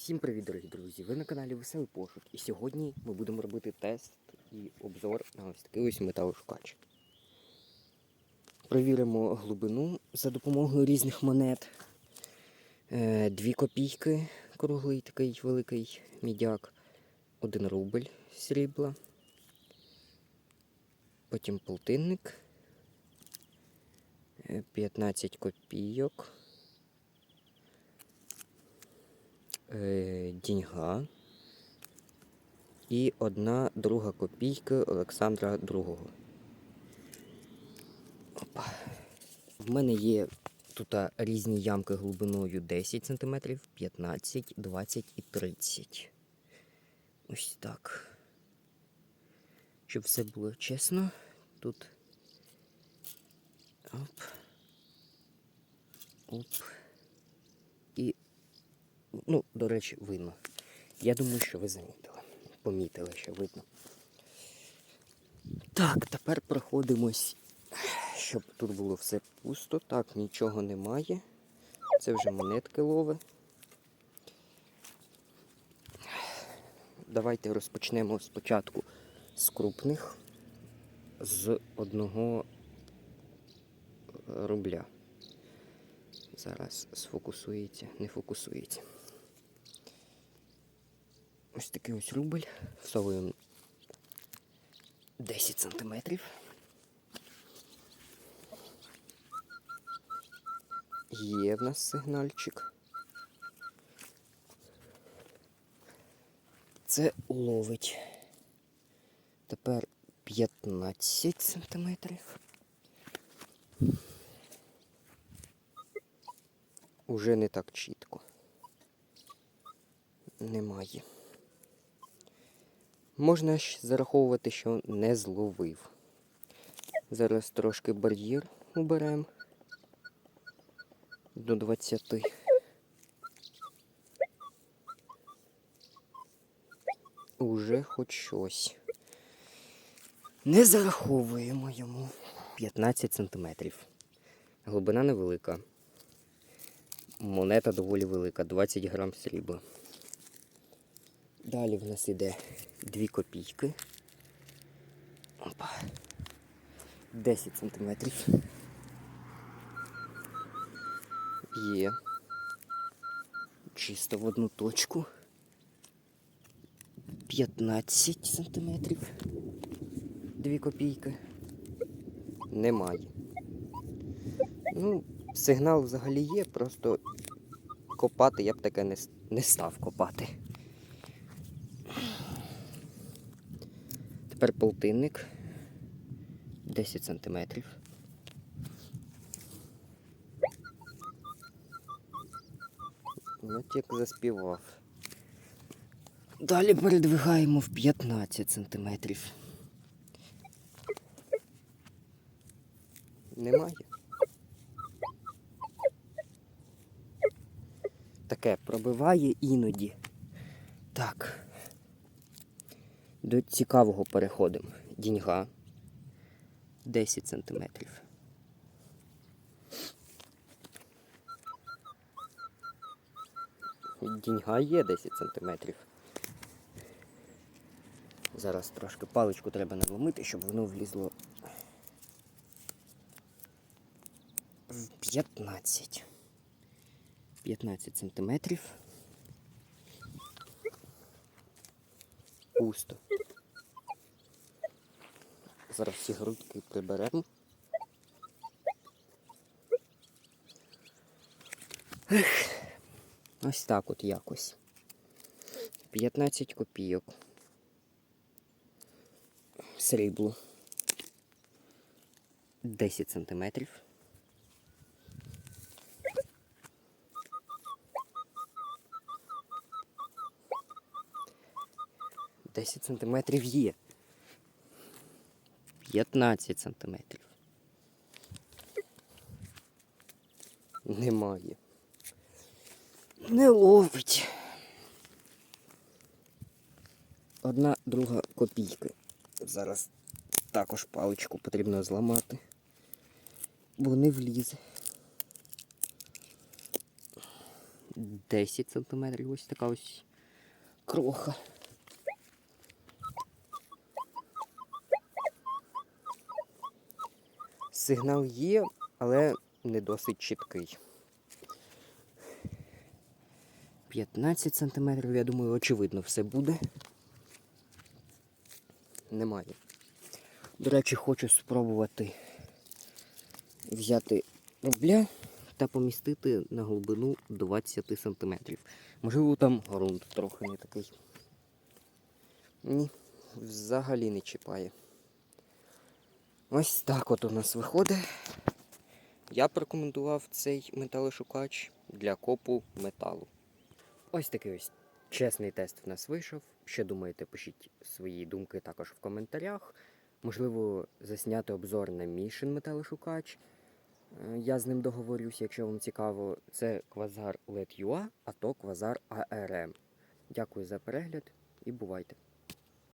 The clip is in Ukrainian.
Всім привіт, дорогі друзі! Ви на каналі Веселий Пошук. І сьогодні ми будемо робити тест і обзор на ось такий ось металошукач. Провіримо глибину за допомогою різних монет. Е, Дві копійки, круглий такий великий мідяк, один рубль срібла. Потім полтинник. е, 15 копійок. Діньга і одна друга копійка Олександра II. Опа. В мене є тут різні ямки глибиною 10 см, 15, 20 і 30. Ось так. Щоб все було чесно, тут. Оп. Оп. І Ну, до речі, видно. Я думаю, що ви замітили. Помітили, що видно. Так, тепер проходимось, щоб тут було все пусто. Так, нічого немає. Це вже монетки лове. Давайте розпочнемо спочатку з крупних, з одного рубля. Зараз сфокусується, не фокусується. Ось такий ось рубль. Всовуємо 10 сантиметрів. Є в нас сигнальчик. Це ловить. Тепер 15 сантиметрів. Уже не так чітко. Немає. Можна ж зараховувати, що не зловив. Зараз трошки бар'єр уберемо до 20. Уже хоч щось. Не зараховуємо йому 15 сантиметрів. Глибина невелика. Монета доволі велика, 20 грам срібла. Далі в нас іде 2 копійки. Опа. 10 сантиметрів. Є. Чисто в одну точку. 15 сантиметрів. 2 копійки. Немає. Ну, сигнал взагалі є, просто копати я б таке не став копати. Тепер полтинник. 10 сантиметрів. От як заспівав. Далі передвигаємо в 15 сантиметрів. Немає. Таке пробиває іноді. Так. До цікавого переходимо. Діньга 10 сантиметрів. Діньга є 10 сантиметрів. Зараз трошки паличку треба надломити, щоб воно влізло в 15. 15 сантиметрів. Пусто. Зараз всі грудки приберемо. Ось так от якось. 15 копійок. Срібло. 10 сантиметрів. Десять сантиметрів є. 15 сантиметрів. Немає. Не ловить. Одна друга копійка. Зараз також паличку потрібно зламати, бо не влізе. 10 см. Ось така ось кроха. Сигнал є, але не досить чіткий. 15 см, я думаю, очевидно, все буде. Немає. До речі, хочу спробувати взяти рубля та помістити на глибину 20 см. Можливо, там ґрунт трохи не такий. Ні, взагалі не чіпає. Ось так от у нас виходить. Я порекомендував цей металошукач для копу металу. Ось такий ось чесний тест в нас вийшов. Що думаєте, пишіть свої думки також в коментарях. Можливо, засняти обзор на Мішин металошукач. Е, Я з ним договорюсь, якщо вам цікаво. Це Квазар LED UA, а то Квазар ARM. Дякую за перегляд і бувайте!